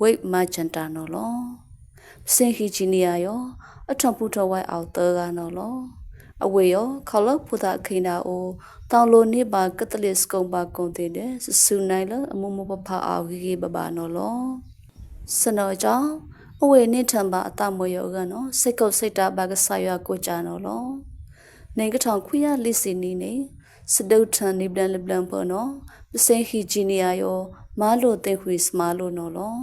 စင်ခီဂျီနီယာဘယ်ရီတာမိုလာအကိုင်အကြောင်းတော့လောပစင်ခီဂျီနီယာယောအောက်ဖလိုက်လနေကထောင်ခွေးရနေစင်နေနေလာအော်တိုဘာလီဒန်လက်ခန့်အီတလီဝိတ်မာဂျန်တာနော်လောစင်ဟီဂျီနီယာယောအထံပူထဝိုက်အောက်တဲကနော်လောအဝေယောခေါလဖူတာခိနာအိုတောင်လိုနေပါကတလစ်ကုံပါကုံတဲ့တဲ့စဆူနိုင်လအမမပဖအာဂီဂီဘဘာနော်လောစနောကြောင့်အဝေနေထံပါအတမွေယောကနော်စိတ်ကုတ်စိတ်တာဘာကဆာရွာကိုကြနော်လောနေကထောင်ခွေရလိစီနီနေစဒုတ်ထန်နေပလန်လပလန်ပေါ်နော်ပစင်ဟီဂျီနီယာယောမာလိုတဲ့ခွေစမာလိုနော်လော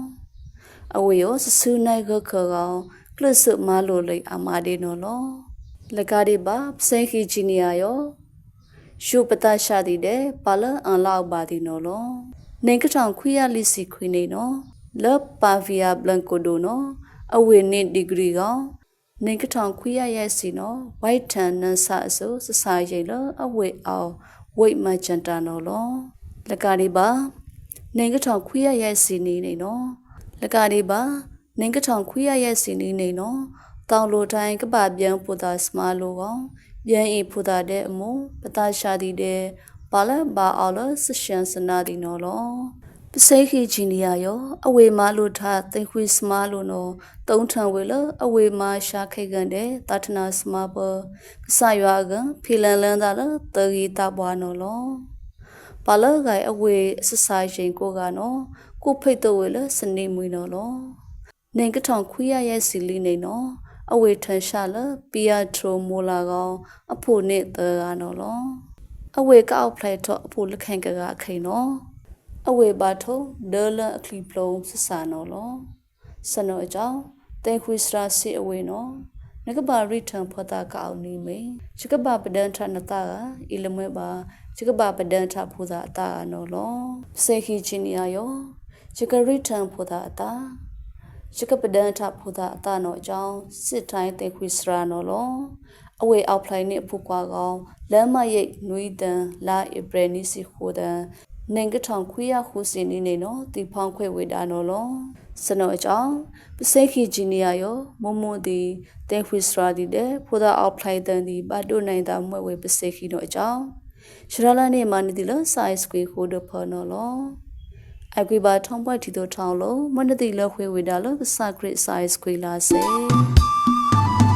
အဝေယောစဆူနိုင်ကခကောင်ကလစ်စမာလိုလိအမာဒီနော်လောလကာဒီပါပစင်ဟီဂျီနီယာယောရှုပတရှာဒီတဲ့ပါလအန်လောက်ပါဒီနော်လောနေကထောင်ခွေရလိစီခွေနေနော်လော့ပါဗီယာဘလန်ကိုဒိုနော်အဝေနေဒီဂရီကောင်နေကထောင်ခွေရရဲ့စီနော်ဝိုက်ထန်နန်ဆာအစိုးစစာရိတ်လအဝေအောင်ဝိတ်မချန်တာနော်လောလကာဒီပါနေကထောင်ခွေရရဲ့စီနေနေနော် လကာဒီပါနေကထောင်ခွေရရဲ့စီနေနေနော်တောင်လိုတိုင်းကပပြန်ပူတာစမာလိုကောင်ပြန်ဤပူတာတဲ့အမပတာရှာဒီတဲ့ပါလဘာအော်လဆရှန်စနာဒီနော်လောပစိခိဂျီနီယာယောအဝေမာလိုထားသိခွေစမာလိုနော်တုံးထံဝေလအဝေမာရှာခိကန်တဲ့တာထနာစမာပကဆရွာကဖီလန်လန်တာလတဂီတာဘွားနော်လော ပါလဂိုင်အဝေဆဆာရှင်ကိုကနော်ကိုဖိတ်တော့ဝေလစနေမွေနော်လောနေကထောင်ခွေးရရဲ့စီလီနေနော်အဝေထန်ရှာလပီယာထရိုမိုလာကောင်အဖို့နဲ့တဲကနော်လောအဝေကောက်ဖလိုက်တော့အဖို့လက်ခံကကခိန်နော်အဝေပါထုံဒေလအခလီပလုံးဆဆာနော်လောစနောအကြောင်းတဲခွေစရာစီအဝေနော် နကဘာရီထံဖတာကောက်နေမေချကဘာပဒန်ထနတာကအီလမွဲပါချကဘာပဒန်ထဖူသာအတာနော်လောစေခီချင်းနီယာယောချကရီထံဖူသာအတာချကပဒန်ထဖူသာအတာနော်အကြောင်းစစ်တိုင်းတဲခွေစရာနော်လောအဝေအောက်ဖလိုင်းနဲ့ဖူကွာကောင်လမ်းမရိတ်နွီတန်လာဧပြီနီစီခိုတန် နေကထောင်ခွေးရခုစင်းနေနေနော်တီဖောင်းခွေဝေတာနော်လောစနောအကြောင်းပစိခိဂျီနီယာယောမမွန်ဒီတဲခွေစရာဒီတဲ့ဖိုဒါအောက်ဖလိုက်တန်ဒီဘာဒိုနိုင်တာမွဲဝေပစိခိနော်အကြောင်းရှရလာနေမနီဒီလဆိုင်စကွေခိုဒဖော်နော်လောအကွေပါထုံးပွက်တီတို့ထောင်းလို့မနတိလခွေဝေတာလို့စကရစ်ဆိုင်စကွေလာစေ